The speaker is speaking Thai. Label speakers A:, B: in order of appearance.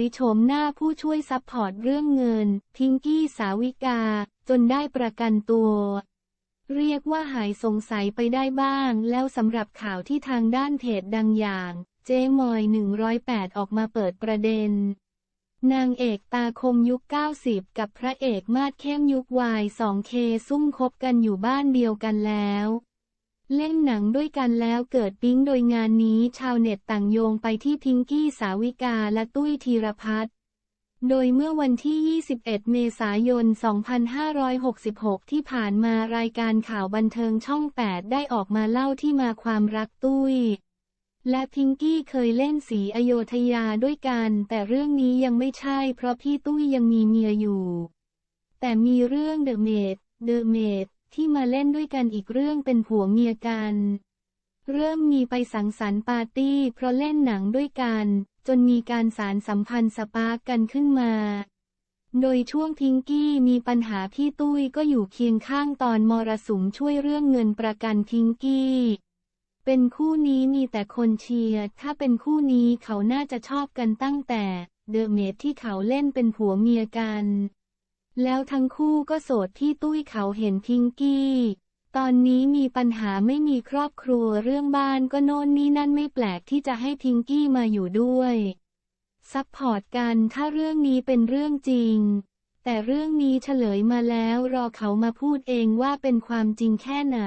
A: ยโฉมหน้าผู้ช่วยซัพพอร์ตเรื่องเงิน พิงกี้สาวิกา จนได้ประกันตัว เรียกว่าหายสงสัยไปได้บ้าง แล้วสำหรับข่าวที่ทางด้านเพจดังอย่าง เจมอย 108 ออกมาเปิดประเด็น นางเอกตาคมยุค 90 กับพระเอกมาดเข้มยุควาย 2K ซุ่มคบกันอยู่บ้านเดียวกันแล้ว เล่นหนังด้วยกันแล้วเกิดปิ๊งโดยงานนี้ชาวเน็ตต่างโยงไปที่พิงกี้สาวิกาและตุ้ยธีรพัฒน์โดยเมื่อวันที่ 21 เมษายน 2566 ที่ผ่านมารายการข่าวบันเทิงช่อง 8 ได้ออกมาเล่าที่มาความรักตุ้ย และพิงกี้เคยเล่นสีอโยธยาด้วยกัน แต่เรื่องนี้ยังไม่ใช่เพราะพี่ตุ้ยยังมีเมียอยู่ แต่มีเรื่องเดอะเมดเดอะเมด ที่มาเล่นด้วยกันอีกเรื่องเป็นผัวเมียกัน เริ่มมีไปสังสรรค์ปาร์ตี้ เพราะเล่นหนังด้วยกัน จนมีการสารสัมพันธ์สปาร์กกันขึ้นมา โดยช่วงพิงกี้มีปัญหาพี่ตุ้ยก็อยู่เคียงข้างตอนมรสุมช่วยเรื่องเงินประกันพิงกี้เป็นคู่นี้มีแต่คนเชียร์ ถ้าเป็นคู่นี้เขาน่าจะชอบกันตั้งแต่ เดอะเมดที่เขาเล่นเป็นผัวเมียกัน แล้วทั้งคู่ก็โสดที่ตุ้ยเขาเห็นพิงกี้ ตอนนี้มีปัญหาไม่มีครอบครัวเรื่องบ้านก็โน่นนี่นั่นไม่แปลกที่จะให้พิงกี้มาอยู่ด้วย ซัพพอร์ตกันถ้าเรื่องนี้เป็นเรื่องจริง แต่เรื่องนี้เฉลยมาแล้วรอเขามาพูดเองว่าเป็นความจริงแค่ไหน